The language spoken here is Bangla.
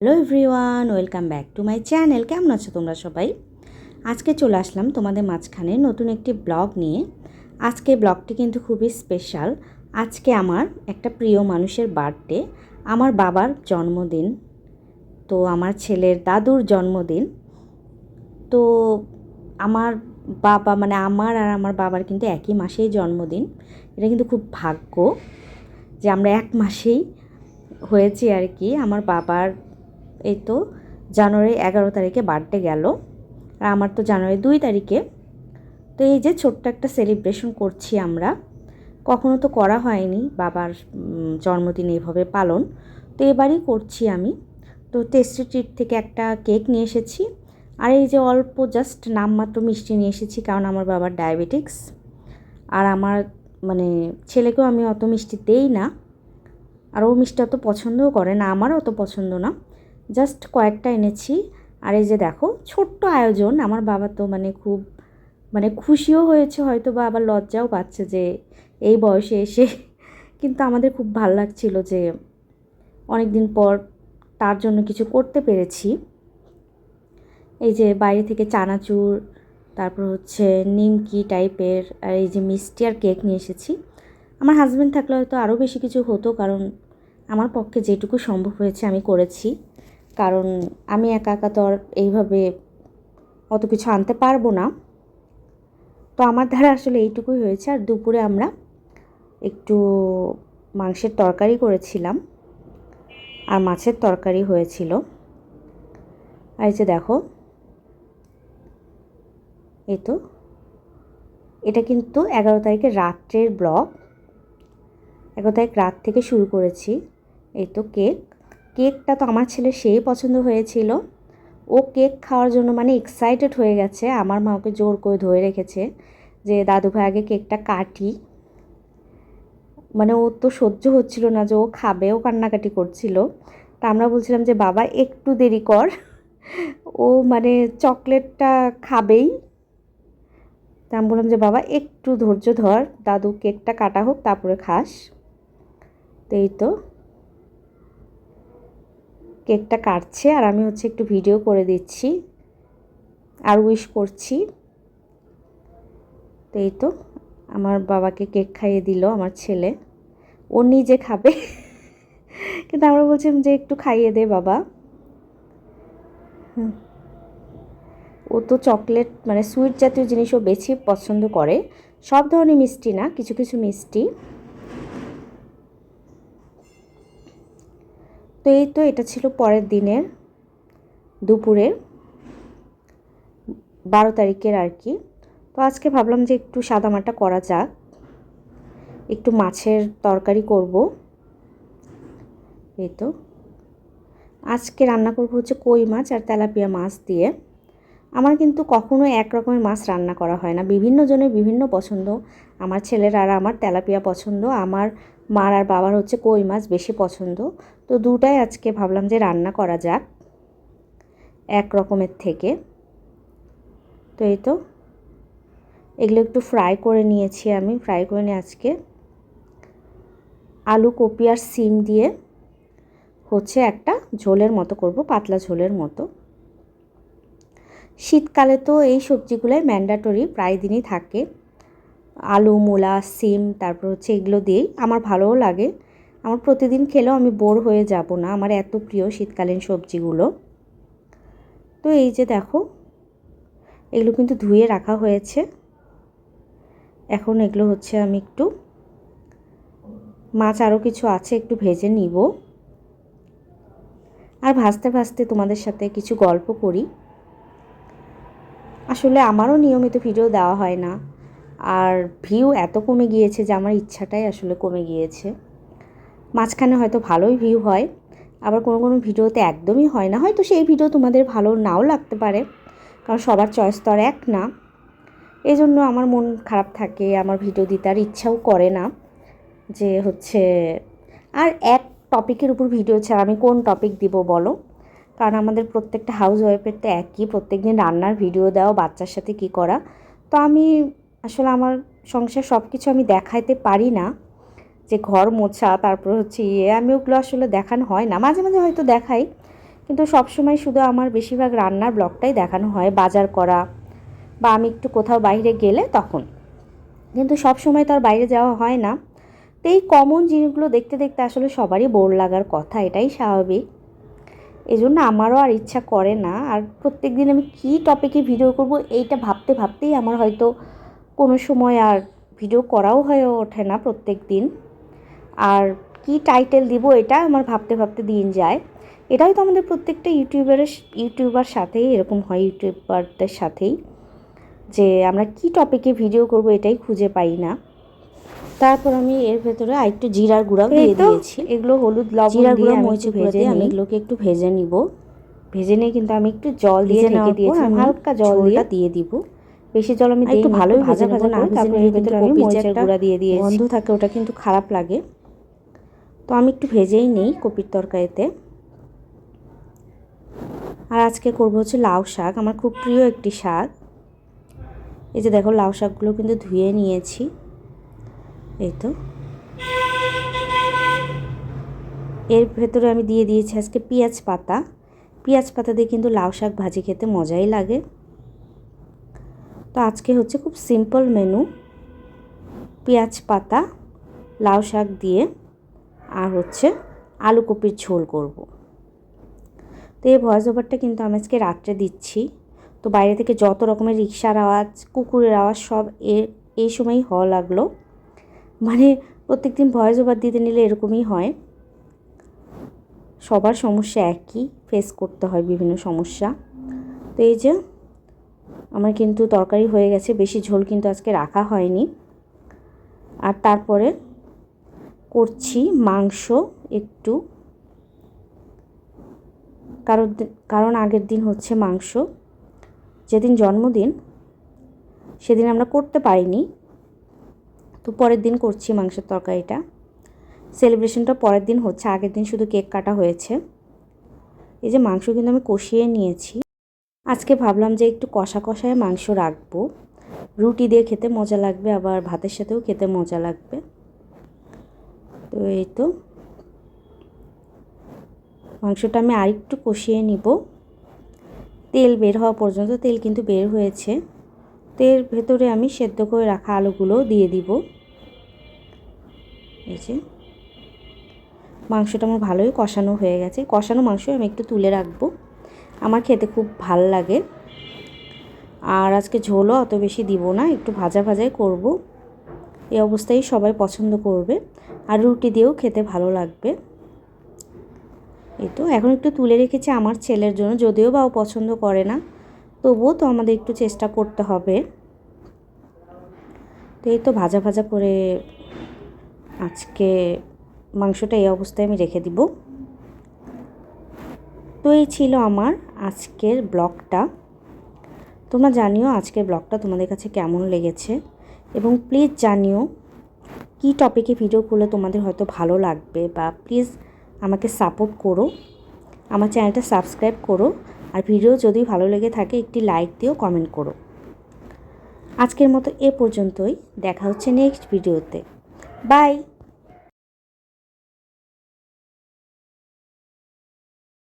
Hello everyone, welcome back to my channel. কেমন আছো তোমরা সবাই? আজকে চলে আসলাম তোমাদের মাঝখানে নতুন একটি ব্লগ নিয়ে। আজকে ব্লগটি কিন্তু খুবই স্পেশাল আজকে আমার একটা প্রিয় মানুষের বার্থডে আমার বাবার জন্মদিন, তো আমার ছেলের দাদুর জন্মদিন। তো আমার বাবা মানে আমার আর আমার বাবার কিন্তু একই মাসেই জন্মদিন। এটা কিন্তু খুব ভাগ্য যে আমরা এক মাসেই হয়েছি আর কি। আমার বাবার এই তো জানুয়ারি এগারো তারিখে বার্থডে গেল। আর আমার তো জানুয়ারি দুই তারিখে। তো এই যে ছোট্ট একটা সেলিব্রেশন করছি আমরা। কখনো তো করা হয়নি বাবার জন্মদিন এইভাবে পালন। তো এবারই করছি আমি। তো টেস্টি ট্রিট থেকে একটা কেক নিয়ে এসেছি। আর এই যে অল্প জাস্ট নামমাত্র মিষ্টি নিয়ে এসেছি কারণ আমার বাবার ডায়াবেটিক্স আর আমার মানে ছেলেকেও আমি অত মিষ্টি দেই না। আর ও মিষ্টি অত পছন্দও করে না, আমারও অত পছন্দ না। জাস্ট কয়েকটা এনেছি। আর এই যে দেখো, ছোট্ট আয়োজন। আমার বাবা তো মানে খুব মানে খুশিও হয়েছে হয়তো বা, আবার লজ্জাও পাচ্ছে যে এই বয়সে এসে। কিন্তু আমাদের খুব ভালো লাগছিল যে অনেক দিন পর তার জন্য কিছু করতে পেরেছি। এই যে বাইরে থেকে চানাচুর, তারপর হচ্ছে নিমকি টাইপের, আর এই যে মিষ্টি আর কেক নিয়ে এসেছি। আমার হাজব্যান্ড থাকলে হয়তো আরও বেশি কিছু হতো, কারণ আমার পক্ষে যেটুকু সম্ভব হয়েছে আমি করেছি। কারণ আমি একা একা তো আর এইভাবে অত কিছু আনতে পারব না। তো আমার দ্বারা আসলে এইটুকুই হয়েছে। আর দুপুরে আমরা একটু মাংসের তরকারি করেছিলাম। আর মাছের তরকারি হয়েছিল। আর যে দেখো এই তো, এটা কিন্তু এগারো তারিখের রাত্রের ব্লগ। এগারো তারিখ রাত থেকে শুরু করেছি। এই তো কেক। কেকটা তো আমার ছেলে সেই পছন্দ হয়েছিল। ও কেক খাওয়ার জন্য মানে এক্সাইটেড হয়ে গেছে। আমার মা ওকে জোর করে ধরে রেখেছে যে, দাদু ভাই, আগে কেকটা কাটি। মানে ও তো সহ্য হচ্ছিল না যে ও খাবে। ও কান্নাকাটি করছিল। তা আমরা বলছিলাম যে, বাবা, একটু দেরি কর। ও মানে চকলেটটা খাবেই। তা আমি বললাম যে, বাবা, একটু ধৈর্য ধর। দাদু কেকটা কাটা হোক, তারপরে খাস। তো এই তো। কেকটা কাটছে আর আমি হচ্ছে একটু ভিডিও করে দিচ্ছি আর উইশ করছি। তো এই তো, আমার বাবাকে কেক খাইয়ে দিল, আমার ছেলে। ও নিজে খাবে। কিন্তু আমরা বলছিলাম যে একটু খাইয়ে দে বাবা। ও তো চকলেট মানে সুইট জাতীয় জিনিসও বেশি পছন্দ করে। সব ধরনের মিষ্টি না, কিছু কিছু মিষ্টি। তো এই তো এটা ছিল পরের দিনের দুপুরের বারো তারিখের আর কি। তো আজকে ভাবলাম যে একটু সাদামাটা করা যাক। একটু মাছের তরকারি করব। এই তো। আজকে রান্না করব হচ্ছে কই মাছ আর তেলাপিয়া মাছ দিয়ে। আমার কিন্তু কখনো এক রকমের মাছ রান্না করা হয় না। বিভিন্ন জনের বিভিন্ন পছন্দ। আমার ছেলের আর আমার তেলাপিয়া পছন্দ, আমার মার আর বাবার হচ্ছে কই মাছ বেশি পছন্দ। তো দুটাই আজকে ভাবলাম যে রান্না করা যাক, এক রকমের থেকে। তো এই তো, এগুলো একটু ফ্রাই করে নিয়েছি আমি ফ্রাই করে নিয়ে আজকে। আলু কপি আর সিম দিয়ে হচ্ছে একটা ঝোলের মতো করব, পাতলা ঝোলের মতো। শীতকালে তো এই সবজিগুলোই ম্যান্ডাটরি প্রায় দিনই থাকে। আলু, মূলা, সিম, তারপর হচ্ছে এগুলো দিয়েই আমার ভালোও লাগে। আমার প্রতিদিন খেলেও আমি বোর হয়ে যাব না, আমার এত প্রিয় শীতকালীন সবজিগুলো। তো এই যে দেখো, এগুলো কিন্তু ধুয়ে রাখা হয়েছে। এখন এগুলো হচ্ছে আমি একটু মাছ আরও কিছু আছে একটু ভেজে নিব। আর ভাজতে ভাজতে তোমাদের সাথে কিছু গল্প করি। আসলে আমারও নিয়মিত ভিডিও দেওয়া হয় না। আর ভিউ এত কমে গিয়েছে যে আমার ইচ্ছাটাই আসলে কমে গিয়েছে। মাঝখানে হয়তো ভালোই ভিউ হয়, আবার কোনো কোনো ভিডিওতে একদমই হয় না। হয়তো সেই ভিডিও তোমাদের ভালো নাও লাগতে পারে, কারণ সবার চয়েস তো আর এক না। এই জন্য আমার মন খারাপ থাকে, আমার ভিডিও দিতে আর ইচ্ছাও করে না যে হচ্ছে, আর এক টপিকের উপর ভিডিও ছাড়া আমি কোন টপিক দিব বলো? কারণ আমাদের প্রত্যেকটা হাউস ওয়াইফের তো একই প্রত্যেক দিন রান্নার ভিডিও দেওয়া বাচ্চার সাথে কি করা? তো আমি আসলে আমার সংসার সব কিছু আমি দেখাইতে পারি না। যে ঘর মোছা, তারপর হচ্ছে ইয়ে আমি ওগুলো আসলে দেখানো হয় না। মাঝে মাঝে হয়তো দেখাই, কিন্তু সবসময় শুধু আমার বেশিরভাগ রান্নার ব্লগটাই দেখানো হয়, বাজার করা বা আমি একটু কোথাও বাইরে গেলে তখন। কিন্তু সব সময় তো আর বাইরে যাওয়া হয় না। তো এই কমন জিনিসগুলো দেখতে দেখতে আসলে সবারই বোর লাগার কথা, এটাই স্বাভাবিক। এই জন্য আমারও আর ইচ্ছা করে না। আর প্রত্যেক দিন আমি কী টপিকে ভিডিও করব, এইটা ভাবতে, ভাবতেই আমার হয়তো কোনো সময় আর ভিডিও করাও হয়ে ওঠে না প্রত্যেক দিন। আর কি টাইটেল দিব এটা আমার ভাবতে ভাবতে দিন যায়। এটাই তো আমাদের প্রত্যেকটা ইউটিউবারের ইউটিউবার সাথেই এরকম হয় ইউটিউবারদের সাথেই। যে আমরা কি টপিকে ভিডিও করব এটাই খুঁজে পাই না। তারপর আমি এর ভেতরে আরেকটু জিরার গুঁড়াও দিয়ে দিয়েছি। এগুলো হলুদ লবণ জিরা গুঁড়া ভেজে ভেজে আমি এগুলোকে একটু ভেজে নিব। ভেজে নিয়ে কিন্তু আমি একটু জল দিয়ে ঢেকে দিয়েছি। হালকা জল দিয়ে দিয়ে দিব। বেশি জল আমি একটু দিই না, ভালোই ভাজা ভাজা না তারপরে এর ভিতরে আমি মরিচের গুঁড়া দিয়ে দিয়েছি। গন্ধ থাকে ওটা কিন্তু খারাপ লাগে। তো আমি একটু ভেজেই নেই কপির তরকারিতে। আর আজকে করব হচ্ছে লাউ শাক আমার খুব প্রিয় একটি শাক। এই যে দেখো লাউ শাকগুলো কিন্তু ধুয়ে নিয়েছি। এই তো। এর ভেতরে আমি দিয়ে দিয়েছি আজকে পেঁয়াজ পাতা। পেঁয়াজ পাতা দিয়ে কিন্তু লাউ শাক ভাজি খেতে মজাই লাগে। তো আজকে হচ্ছে খুব সিম্পল মেনু পেঁয়াজ পাতা, লাউ শাক দিয়ে, আর হচ্ছে আলু কপির ঝোল করব। তো এই ভয়েস ওভারটা কিন্তু আমি আজকে রাত্রে দিচ্ছি। তো বাইরে থেকে যত রকমের রিক্সার আওয়াজ, কুকুরের আওয়াজ, সব এর এই সময়ই হওয়া লাগল। মানে প্রত্যেক দিন ভয়েস ওভার দিতে নিলে এরকমই হয়। সবার সমস্যা একই ফেস করতে হয় বিভিন্ন সমস্যা। তো এই যে আমার কিন্তু তরকারি হয়ে গেছে, বেশি ঝোল কিন্তু আজকে রাখা হয়নি। আর তারপরে করছি মাংস একটু। কারণ কারণ আগের দিন হচ্ছে মাংস। যেদিন জন্মদিন, সেদিন আমরা করতে পারিনি। তো পরের দিন করছি মাংসের তরকারিটা। সেলিব্রেশনটা পরের দিন হচ্ছে, আগের দিন শুধু কেক কাটা হয়েছে। এই যে মাংস কিন্তু আমি কষিয়ে নিয়েছি। আজকে ভাবলাম যে একটু কষা কষায় মাংস রাখব। রুটি দিয়ে খেতে মজা লাগবে, আবার ভাতের সাথেও খেতে মজা লাগবে। তো এই তো। মাংসটা আমি আরেকটু কষিয়ে নিব। তেল বের হওয়া পর্যন্ত, তেল কিন্তু বের হয়েছে। তেল ভেতরে আমি সেদ্ধ করে রাখা আলুগুলো দিয়ে দিব। এই যে। মাংসটা আমার ভালোই কষানো হয়ে গেছে। কষানো মাংস আমি একটু তুলে রাখব। আমার খেতে খুব ভালো লাগে। আর আজকে ঝোলও অত বেশি দিব না, একটু ভাজা ভাজাই করব। এই অবস্থায় সবাই পছন্দ করবে, আর রুটি দিয়েও খেতে ভালো লাগবে। এই তো, এখন একটু তুলে রেখেছি আমার ছেলের জন্য, যদিও বা ও পছন্দ করে না, তবুও তো আমাদের একটু চেষ্টা করতে হবে। তো এই তো ভাজা ভাজা করে আজকে মাংসটা এই অবস্থায় আমি রেখে দিব। তো এই ছিল আমার আজকের ব্লগটা। তোমরা জানিও আজকের ব্লগটা তোমাদের কাছে কেমন লেগেছে এবং প্লিজ জানিও কী টপিকে ভিডিও করলে তোমাদের হয়তো ভালো লাগবে বা প্লিজ আমাকে সাপোর্ট করো, আমার চ্যানেলটা সাবস্ক্রাইব করো আর ভিডিও যদি ভালো লেগে থাকে একটি লাইক দিও কমেন্ট করো। আজকের মতো এ পর্যন্তই, দেখা হচ্ছে নেক্সট ভিডিওতে বাই